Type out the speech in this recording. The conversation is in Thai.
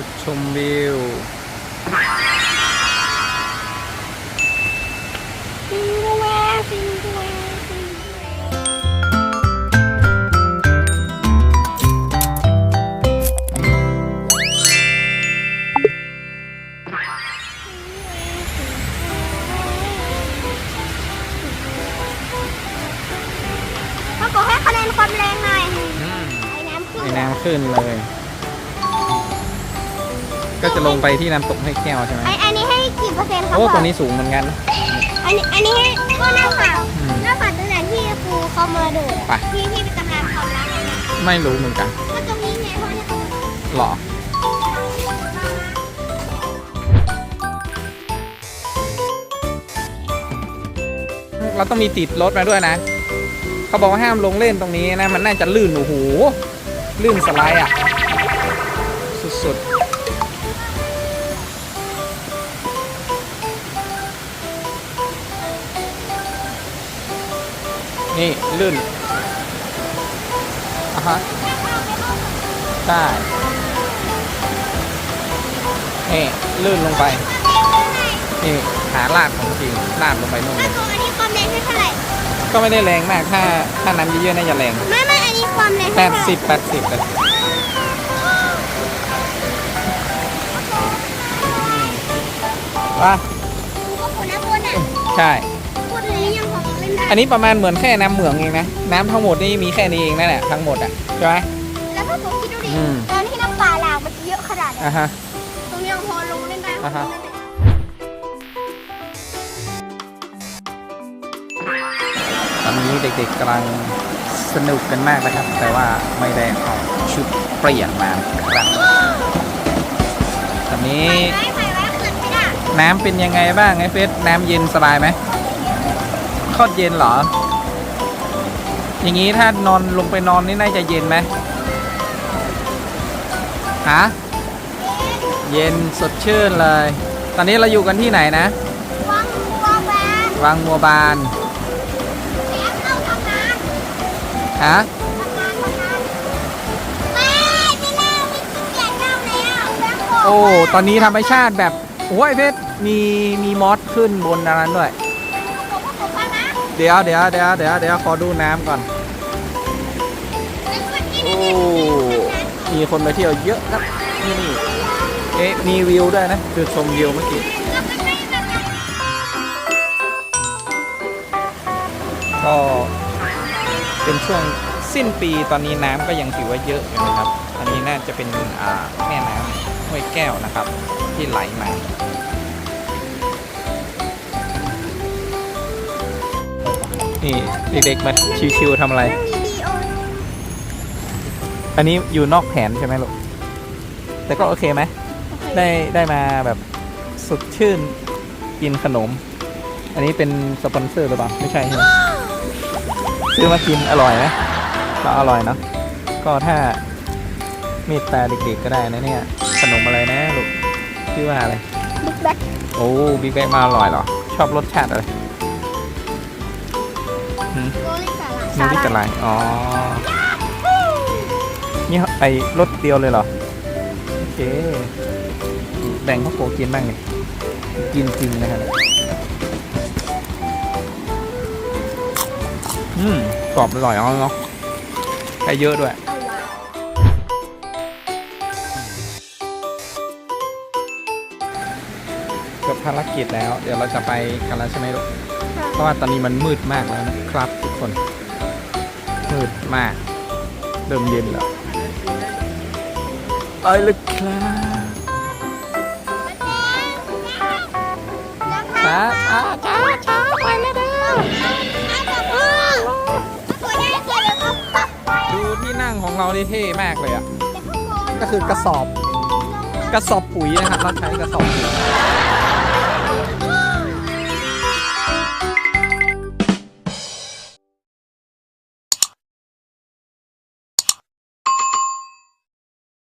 ุดชมวิวฟิงแวฟิงแวฟิงแวพ่อโให้คะแนนความแรงหน่อยไอ้น้ำขึ้นไอ้น้ำขึ้นเลย ก็จะลงไปที่น้ำตกให้แก้วใช่ไหมไออันนี้ให้กี่เปอร์เซ็นต์ครับโอ้พ่อตัวนี้สูงเหมือนกัน อันนี้อันนี้ให้ก็หน้าฝาอืมหน้าฝาตั้งแต่ที่ครูเขามาดูไป ที่ที่เป็นตำนานความรักเนี่ยนะไม่รู้เหมือนกันก็ตรงนี้ไงพ่อเนี่ยหรอ เราต้องมีติดรถมาด้วยนะ เขาบอกว่าห้ามลงเล่นตรงนี้นะ มันน่าจะลื่นโอ้โห ลื่นสไลด์อะ สุดๆ นี่ลื่นอะฮะใช่นี่ลื่นลงไป นี่หาลาดของจริงลาดลงไปนู่นเลถ้ายของอันนี้ความแรงให้เท่าไหร่ก็ไม่ได้แรงมากถ้าถ้าน้ำเยอะๆน่าจะแรงไม่ไม่อันนี้ความแรงแปให้ดเท่าไหร่สิบแปดสิบเลยว่าก็ฝนน้ำบนอะใช่พูดเลยยังพ อเล่นได้อันนี้ประมาณเหมือนแค่น้ำเหมืองเองนะ น้ำทั้งหมดนี่มีแค่นี้เองนั่นแหละทั้งหมดอะใช่ไหม แล้วถ้าผมคิดดูดิอืม ตอนที่น้ำป่าหลากมันจะเยอะขนาดไหนอะฮะ ตรงนี้ยังพอลงเล่นได้อ่าฮะ ตอนนี้เด็กๆกำลังสนุกกันมากนะครับ แต่ว่าไม่ได้เอาชุดเปลี่ยนมาครับตอนนี้ไว้ไว้ไว้เกิดไม่ได้น้ำเป็นยังไงบ้างไอ้เฟสน้ำเย็นสบายไหม โคตรเย็นเหรอ อย่างนี้ถ้านอนลงไปนอนนี่น่าจะเย็นไหมฮะเย็นสดชื่นเลย ตอนนี้เราอยู่กันที่ไหนนะวางวางแบนวังมัวบานแอบเข้าทำงานฮะทำงานทำงานไม่ไม่น่ามีขี้เกียจเข้าแล้วแบงค์บอกโอ้ ตอนนี้ธรรมชาติแบบ โอ้ยเพชรมีมีมอสขึ้นบนอันนั้นด้วย เดี๋ยวเดี๋ยวเดี๋ยวเดี๋ยวเดี๋ยวขอดูน้ำก่อนไอ้คนที่โอ้นี่มีคนไปเที่ยวเยอะครับที่นี่ เอ๊ะ มีวิวด้วยนะจุดชมวิวเมื่อกี้เราไปไม่แบบนั้นก็เป็นช่วงสิ้นปีตอนนี้น้ำก็ยังถือว่าเยอะอยู่นะครับ อันนี้น่าจะเป็นอ่าแม่น้ำห้วยแก้วนะครับ ที่ไหลมา นี่เด็กๆมาชิวๆทำอะไรนั่งดีๆโอ้ยอันนี้อยู่นอกแผนใช่ไหมลูก แต่ก็โอเคไหม ได้ได้มาแบบสดชื่นกินขนม อันนี้เป็นสปอนเซอร์หรือเปล่า ไม่ใช่ใช่ไหมซื้อมากินอร่อยไหมก็อร่อยเนาะ ก็ถ้าเมตตาเด็กๆก็ได้นะเนี่ย ขนมอะไรนะลูก ชื่อว่าอะไร บิ๊กแบ็คโอ้ บิ๊กแบกมาอร่อยเหรอ ชอบรสชาติอะไร ลลี่สาหร่ายนี่ที่จะไรอ๋อ นี่ไอรสเดียวเลยเหรอ โอเค แบ่งพ่อโกกินบ้างเนี่ยกินจริงนะครับอืมกรอบอร่อยเอาเนาะใช้เยอะด้วยจบภารกิจแล้ว เดี๋ยวเราจะไปกันแล้วใช่ไหมลูก เพราะว่าตอนนี้มันมืดมากแล้วนะครับทุกคน มืดมาก เริ่มเย็นแล้วไปเลยครับช้าช้าช้าช้าไปแล้วเด้อดูที่นั่งของเรานี่เท่มากเลยอะ ก็คือกระสอบ กระสอบปุ๋ยนะครับ เราใช้กระสอบปุ๋ย